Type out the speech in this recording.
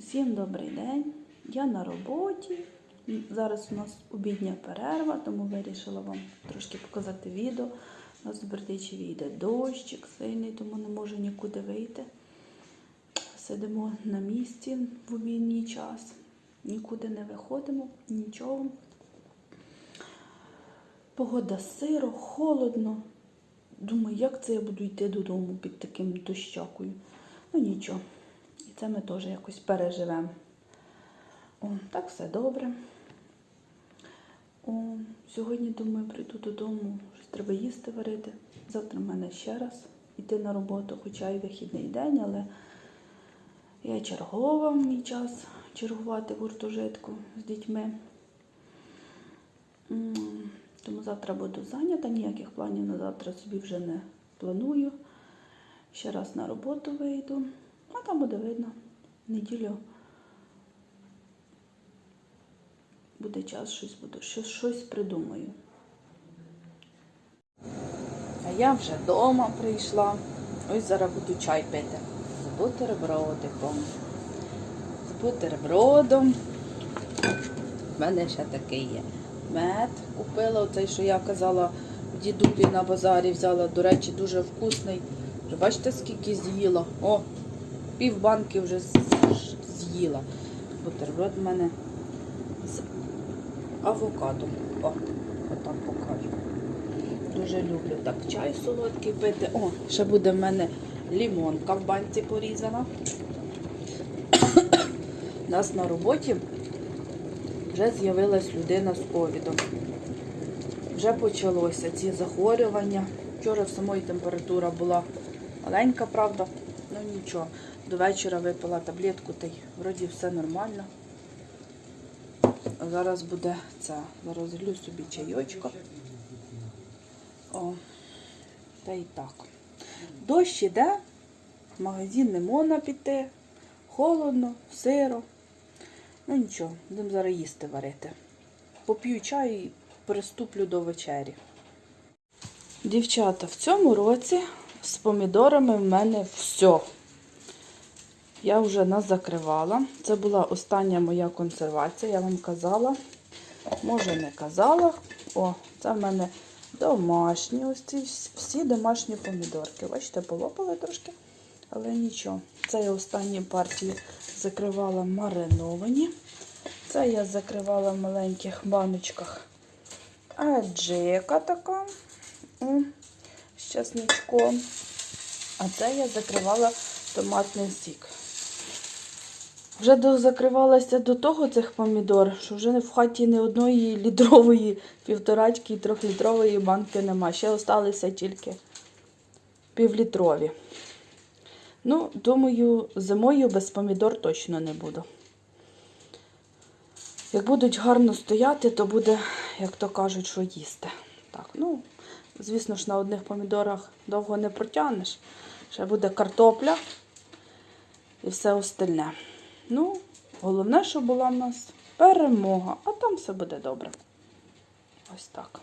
Всім добрий день. Я на роботі. Зараз у нас обідня перерва, тому вирішила вам трошки показати відео. У нас в Бердичеві йде дощик сильний, тому не можу нікуди вийти. Сидимо на місці в обідній час. Нікуди не виходимо, нічого. Погода сиро, холодно. Думаю, як це я буду йти додому під таким дощакою. Ну нічого. Це ми теж якось переживемо. О, так все добре. О, сьогодні, думаю, прийду додому, щось треба їсти варити. Завтра в мене ще раз йти на роботу, хоча і вихідний день, але я чергова мій час чергувати в гуртожитку з дітьми. Тому завтра буду зайнята, ніяких планів на завтра собі вже не планую. Ще раз на роботу вийду, а там буде видно. В Неділю буде час, щось буду, щось, придумаю. А я вже вдома прийшла. Ось зараз буду чай пити. З бутербродиком. З бутербродом. У мене ще такий є. Мед купила, оцей, що я казала, в дідубі на базарі взяла. До речі, дуже вкусний. Бачите, скільки з'їла. О, пів банки вже з'їла. Бутерброд в мене з авокадом. О, отак покажу. Дуже люблю так чай солодкий пити. О, ще буде в мене лімонка в банці порізана. У нас на роботі вже з'явилась людина з ковідом. Вже почалося ці захворювання. Вчора в самої температура була маленька, правда, ну нічого. До вечора випила таблетку, та й вроді все нормально. Зараз буде це. Зараз злю собі чайочка. О, та й так. Дощ іде, в магазин не можна піти, холодно, сиро. Ну нічого, будемо зараз їсти варити. Поп'ю чай і приступлю до вечері. Дівчата, в цьому році з помідорами в мене все. Я вже нас закривала. Це була остання моя консервація, я вам казала. Може, не казала. О, це в мене домашні. Ось ці всі домашні помідорки. Бачите, полопали трошки, але нічого. Це я останні партії закривала мариновані. Це я закривала в маленьких баночках. Аджика така м, з чесничком. А це я закривала томатний сік. Вже до- закривалася до того цих помідор, що вже в хаті не одної літрової, півторачки і трьохлітрової банки нема. Ще залишилися тільки півлітрові. Ну, думаю, зимою без помідор точно не буду. Як будуть гарно стояти, то буде, як то кажуть, що їсти. Так, ну, звісно ж, на одних помідорах довго не протягнеш. Ще буде картопля і все остальне. Ну, головне, що була в нас перемога, а там все буде добре. Ось так.